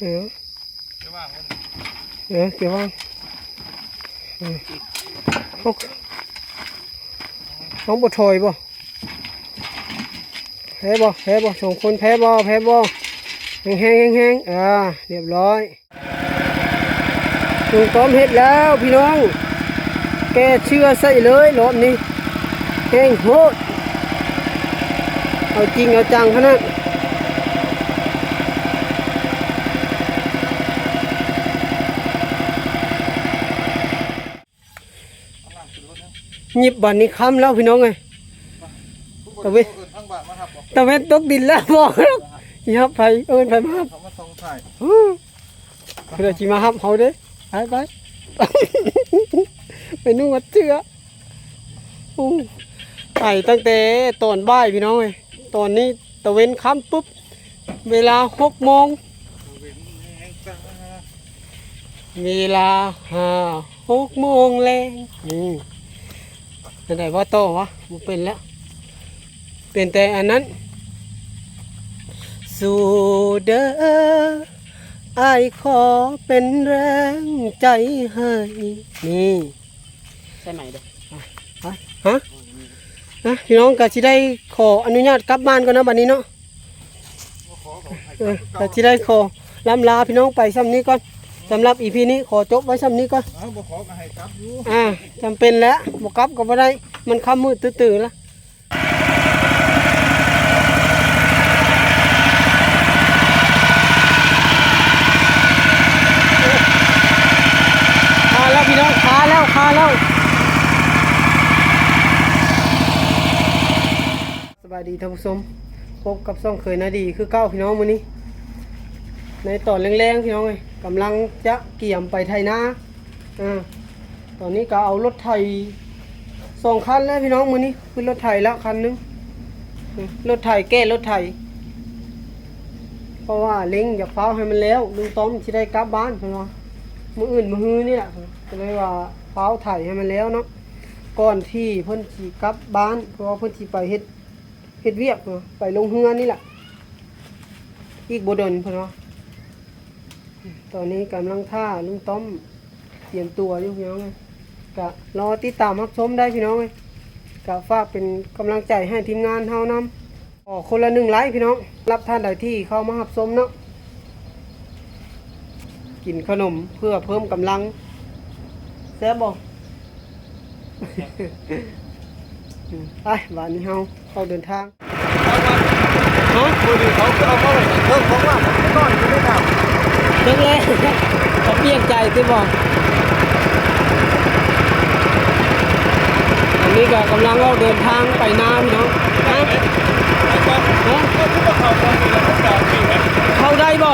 เออจะว่างเออเกี่ยวว่างเออเขาน้องบดถอยบ่แพ้บ่แพ้บ่สองคนแพ้บ่แพ้บ่แห้งแห้งแห้งอ่าเรียบร้อยลุงต้อมเห็ดแล้วพี่น้อง แกเชื่อใส่เลยรอบนี้แห้งโหดเอาจริงเอาจังพนัน ยิบบันนี้ค้ำแล้วพี่น้องไงตะเวนทั้งบ้านมาครับบอกตะเวนตกดินแล้วบอกแล้วยับไปเอินไปมาครับเขามาส่งถ่ายอื้อเพื่อจีมาฮับเขาเด้ไปไปไปนุ่งวัดเชืออู้ไก่ตั้งแต่ตอนบ่ายพี่น้องไงตอนนี้ตะเวนค้ำปุ๊บ เวลาหกโมงเว้นแห้งจ้าเวลาห้าหกโมงแรงนี่ เป็นไหนว่าโตวะมันเป็นแล้ว เป็นแต่อันนั้น สู่เด้อไอายขอเป็นแรงใจให้นี่ใช่ไหมเด้อฮะนะพี่น้องก็สิได้ขออนุญาตกลับบ้านก่อนนะบัดนี้เนาะขอของให้เออก็สิได้ขอลำลาพี่น้องไปซ้ำนี้ก่อน สำหรับอีพีนี้ขอจบไว้ซ้ำนี้ก่อนเอาบ่ขอก็ให้กลับอยู่อ่าจำเป็นแล้วบกลับก็บ่ได้ มันค่ำมืดตื่นๆแล้วคาแล้วพี่น้องคาแล้วคาแล้วสบายดีท่านผู้ชมพบกับซ่องเคยนาดีคือเก้าพี่น้องมื้อนี้ ในตอนแรงๆพี่น้องเอ้ยกำลังจะเกี่ยมไปไทยนาอ่าตอนนี้ก็เอารถไถสองคันแล้วพี่น้องมือนี้คือรถไถแล้วคันหนึงรถไถแก้รถไถเพราะว่าเล็งอยากเฝ้าให้มันแล้วลุงต้อมที่ได้กลับบ้านพิ่นว่ามืออื่นมือฮือนี่แหละก็เลยว่าเฝ้าไถให้มันแล้วเนาะก่อนที่เพิ่นสิกลับบ้านเพราะว่าเพิ่นสิไปเฮ็ดเฮ็ดเวียกไปลงเฮือนี่แหละอีกบดนพิ่นว่า ตอนนี้กำลังท่าลุงต้อมเตรียมตัวอยู่พี่น้องกะรอติดตามรับชมได้พี่น้องเลยกะฝากเป็นกำลังใจให้ทีมงานเฮานำออกคนละหนึ่งไลค์พี่น้อง รับท่านใดที่เข้ามารับชมเนาะกินขนมเพื่อเพิ่มกำลังแซ่บบอกไปบ้านนี้เฮาเข้าเดินทางฮะมือดีเขาเอาเข้าไปเพิ่มของว่าผมนอนอยู่ได้ครั เพิ่งเลยเขาเปียกใจที่บอกอันนี้ก็กำลังเราเดินทางไปน้ำเขาตอนนี้เราะเข้าได้บ่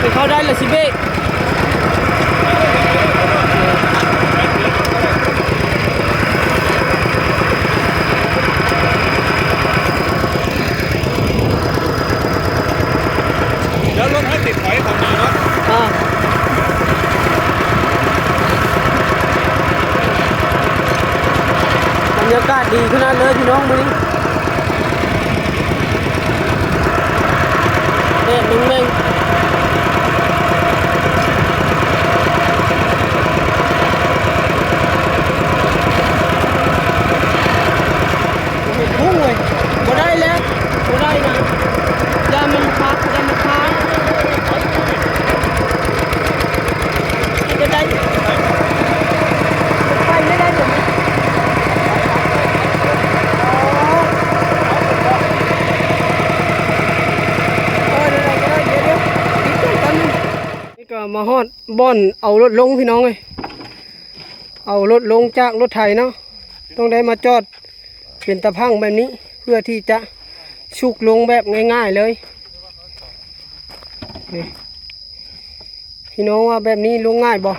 ไปเข้าได้ละสิเบ้ แล้วรถให้ติดไฟของดีเนาะ อ่าบรรยาศดีขนาดเลยพี่น้องมือนี้แดดเม่งๆเห็นพุ่งเลยบ่ได้แล้วบ่ได้นะอย่ามันพักอย่ามันค้างจะได้ไปไม่ได้ผมโอ้ยเดี๋ยวๆก็ได้เดี๋ยวเดี๋ยวนิดเดียวแป๊บนึงนี่ก็มา ฮอดบ่อนเอารถลงพี่น้องเลยเอารถลงจากรถไถเนาะต้องได้มาจอดเป็นตะพังแบบนี้เพื่อที่จะชุกลงแบบง่าย ๆเลยนี่พี่น้องว่าแบบนี้ลงง่ายบ่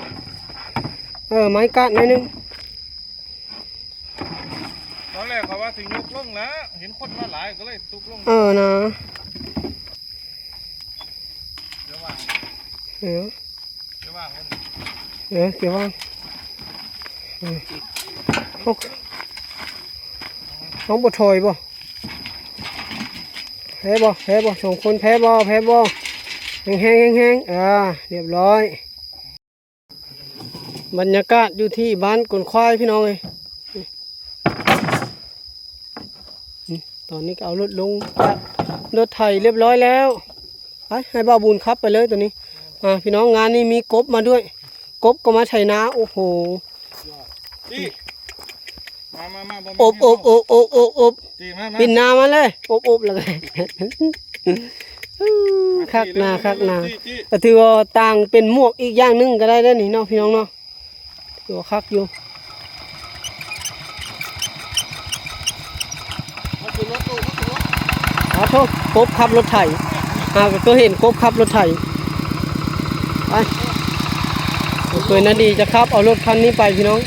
เออไม้กัดหน่อยหนึงตอนแรกเขาว่าถึงยกลงแล้วเห็นคนมาหลายก็เลยตุกลงเออนะเดี๋ยวว่างเออเดี๋ย ว่างเออเกี่ยว่างเออเอาน้องบดถอยบ่แพ้บ่แพ้บ่สองคนแพ้บ่แพ้บ่แห้งแห้งแห้งอ่าเรียบร้อย บรรยากาศอยู่ที่บ้านกลนควายพี่น้องเลยตอนนี้ก็เอารถลงรถไถเรียบร้อยแล้วไปให้บ้าบุญครับไปเลยตัวนี้ อ่าพี่น้องงานนี้มีกบมาด้วย กบก็มาไถนาโอ้โหจีมามามาบ่มีอบอบอบอบอบอบจีมามาปินนามาเลยอบอบเลยคักหนาคักหนาจี้จี้ก็ถือว่าต่างเป็นหมวกอีกอย่างหนึงก็ได้เด้อนี่เนาะพี่น้องเนาะถือว่าคักอยู่มาขึ้นรถตู้มาขึ้นรถขอโทษกบขับรถไถอ่าก็เคยเห็นกบขับรถไถ ไปเคยนาดีจะขับเอารถคันนี้ไปพี่น้อง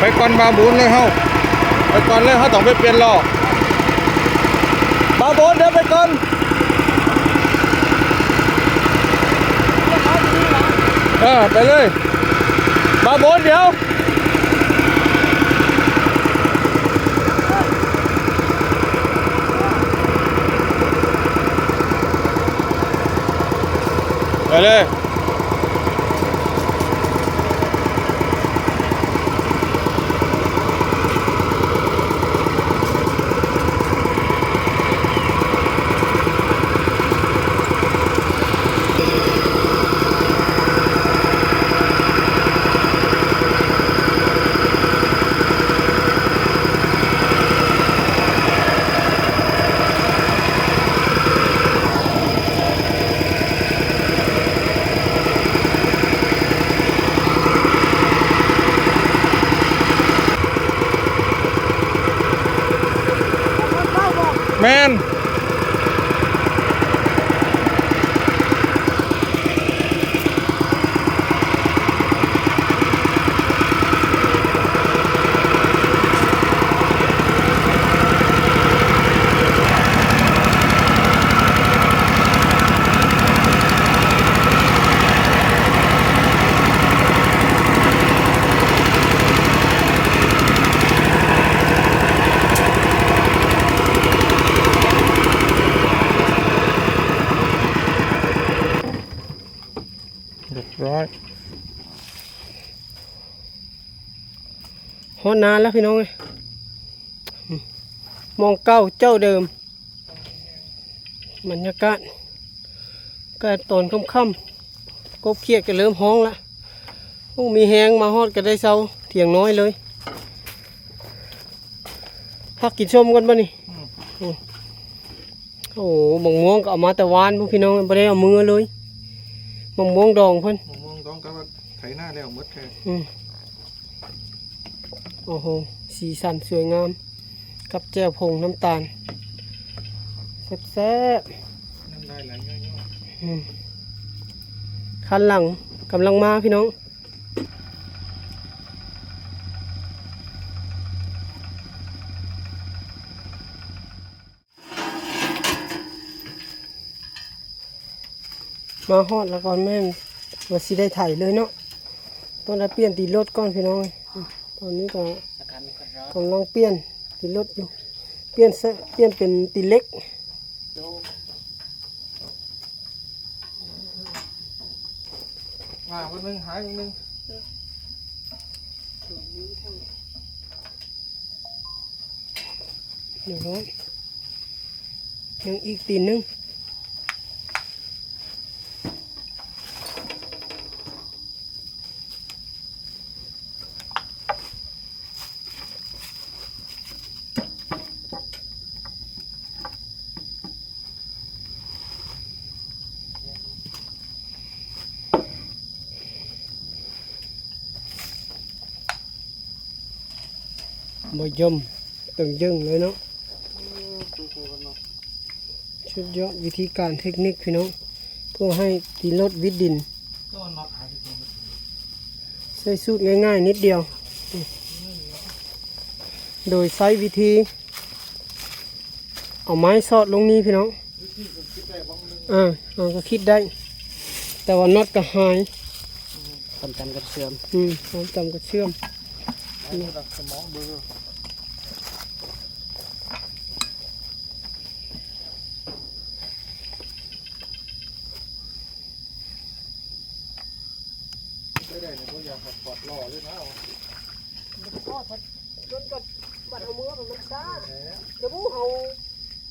ไปก่อนบาบูนเลยเฮาไปก่อนเลยเฮาต้องไปเปลี่ยนล้อบาโบนเดินไปก่อนเออไปเลยบาบูนเดี๋ยวไปเลย แมน เรียบร้อยฮอดนานแล้วพี่น้องเอ้ยอืมมองเก้าเจ้าเดิมบรรยากาศก็ตอนค่ำๆกบเขียดก็เริ่มห้องละโอ้มีแหงมาฮอดก็ได้เซาเถียงน้อยเลย พักกินชมกันป่ะนี่อืมโอ้โหมะม่วงก็เอามาแต่วานพวกพี่น้องไม่ได้เอามือเลย มะม่วงดองเพิ่นมองต้องกับว่าไถหน้าแล้วหมดแค่อืมโอ้โห สีสันสวยงาม กับแจ่วผงน้ำตาลแซ่บน้ำลายไหลย่อยๆอืมคันหลังกำลังมาพี่น้อง มาฮอดแล้วก่อนแม่นว่าสิได้ถ่ายเลยเนาะต้องได้เปลี่ยนตีรถก่อนพี่น้องเอ้ยอืมตอนนี้ก็กำลังเปลี่ยนตีรถอยู่ เปลี่ยนซะเปลี่ยนเป็นตีเล็กๆมาวันหนึงหายวันหนึงเดี๋ยวน้อยยังอีกตีนหนึง บ่ยมตึงยึงเลยเนาะชุดยอดวิธีการเทคนิคพี่น้องเพื่อให้ตีรถวิดดินใช้สูตรง่ายๆนิดเดียว โดยใช้วิธี เอาไม้สอดลงนี้พี่น้องอ่าเราก็คิดได้ แต่ว่าน็อตก็หายความจำกับเสื่อม อืมความจำก็เชื่อม สมองเบลอไม่ได้เนี่ยก็อยากปอดล่อด้วยนะก็ถ้าจนก็บัดเอามือมันซ่าเดี๋ยวบูเอา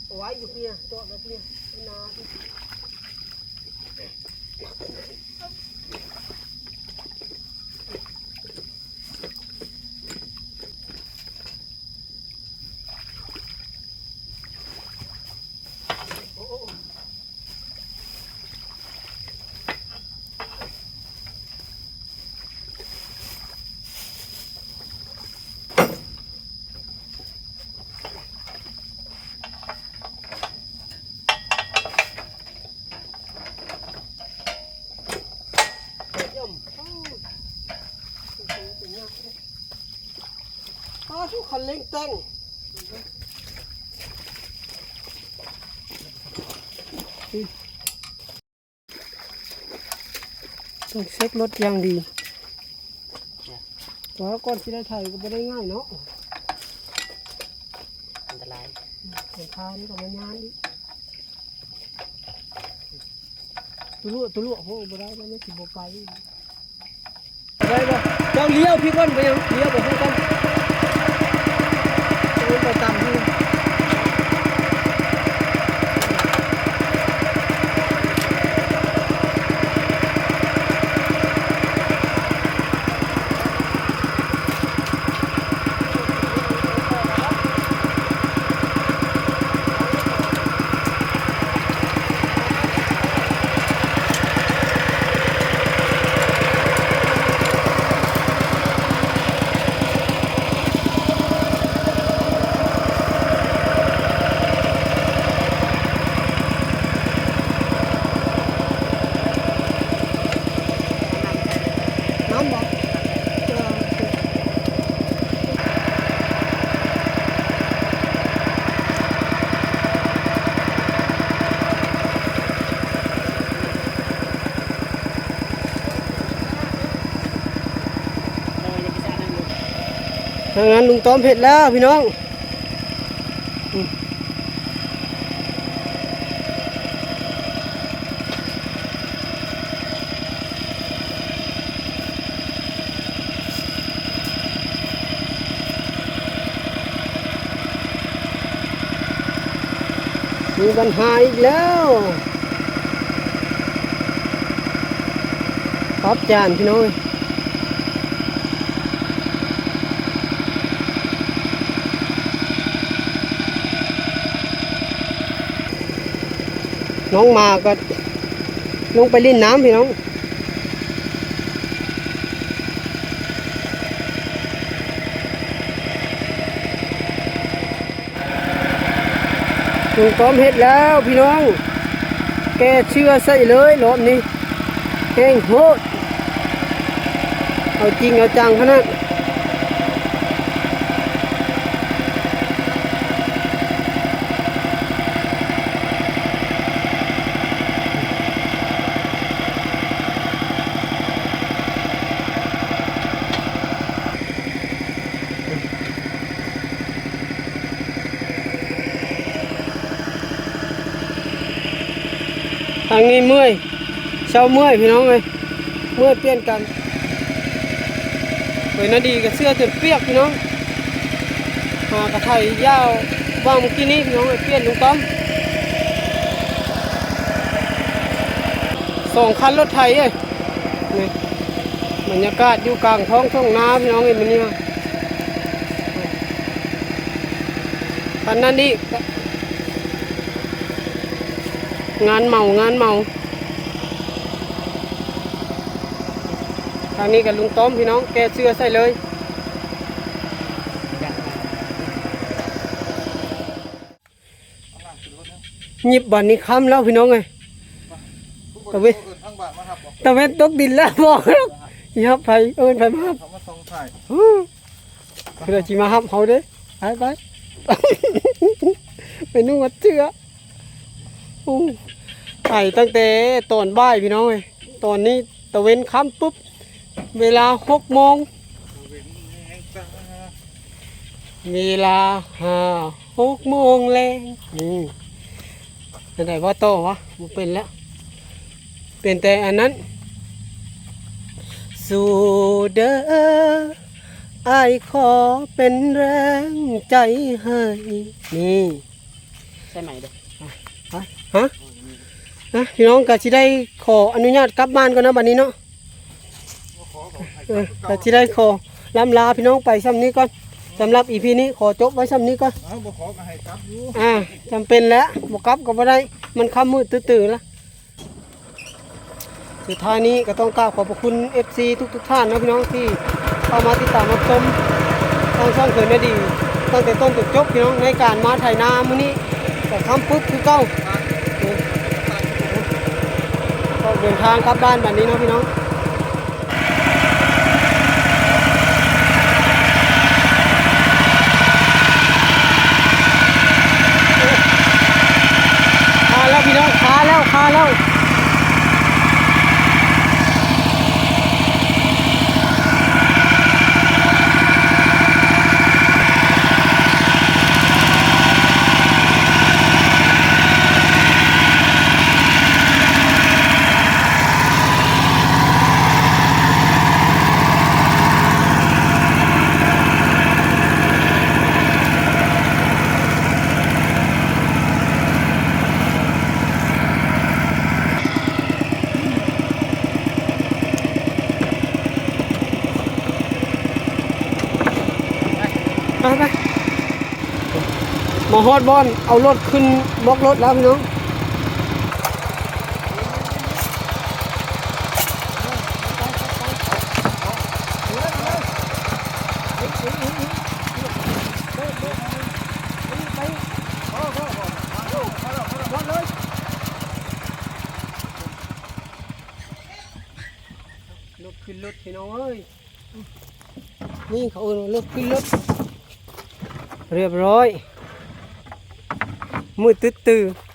เอาไว้อยู่เพียจอดไว้เพียนาที่ เร่งแต่งต้องเช็ครถอย่างดีแต่ว่าก่อนที่ได้ถ่ายก็ไม่ได้ง่ายเนาะอันตรายเห็นพานกับมันยานดิตุลุตุลุโอ้บ่ได้แล้วไม่สิบ่ไปได้บ่เจ้าเลี้ยวพี่ก้นไปยังเลี้ยวบ่พี่ก้นเลี้ยว ไปตามที่น้ำบ่เออ ทางนั้นลุงต้อมเผ็ดแล้วพี่น้องมีปัญหาอีกแล้วปรับจานพี่น้องเอ้ย น้องมาก็ลงไปเล่นน้ำพี่น้องลุงต้อมเห็ดแล้วพี่น้อง แกเชื่อใส่เลยรอบนี้แห้งโหดเอาจริงเอาจังขนาางนี้เมื่อยเช้าเมื่อยพี่น้องเลยเมื่อยเปลี่ยนกันเฮ้ยนาดีกับเสื้อจนเปียกพี่น้องหากระไทยยาวว่างเมื่อกี้นี้พี่น้องเอ้ยเปลี่ยนลุงต้อมสองคันรถไถเอ้ยนี่บรรยากาศอยู่กลางท้องท้องน้าพี่น้องเอ้ยมันเนี่ยคันนั้นดิ งานเมางานเมาทางนี้กับลุงต้อมพี่น้องแกเชื่อใส่เลย หยิบบันนี้ค้ำแล้วพี่น้องไงตะเวทตะเวทตกดินแล้วบอกแล้วยับไปเอินไปมาครับเพื่อจีมาห้ามเขาเด้ไปไปไปนู่นวัดเชื่อ ไก่ตั้งแต่ตอนบ่ายพี่น้องเอ้ยตอนนี้ตะเวนค้ำปุ๊บ เวลาหกโมงเว้นแห่งตาเวลาห้าหกโมงแรงนี่เป็นไหนว่าโตวะมันเป็นแล้ว เป็นแต่อันนั้น สู่เด้อไอายขอเป็นแรงใจให้ นี่ ใช่ไหมเด้อฮะ นะพี่น้องก็สิได้ขออนุญาตกลับบ้านก่อนนะบัดนี้เนาะเออก็สิได้ขอลำลาพี่น้องไปซ้ำนี้ก่อนสำหรับอีพีนี้ขอจบไว้ซ้ำนี้ก่อนเอาบ่ขอก็ให้กลับอยู่อ่าจำเป็นแล้วบกลับก็บ่ได้มันค่ำมืดตื่นๆแล้วสุดท้ายนี้ก็ต้องกราบขอบพระคุณ FC ทุกๆท่านนะพี่น้องที่เข้ามาติดตามรับชมทางช่องเขินนาดีตั้งแต่ต้นจนจบพี่น้องในการมาถ่ายนามื้อนี้ก็คำปึ๊บคือเก้า เดินทางกลับบ้านแบบนี้เนาะพี่น้องคาแล้วพี่น้องคาแล้วคาแล้ว มาฮอดบอน เอารถขึ้นบล็อกรถแล้วพี่น้องรถขึ้นรถพี่น้องเอ้ยนี่เขาเอารถขึ้นรถเรียบร้อย มืดตื้อๆ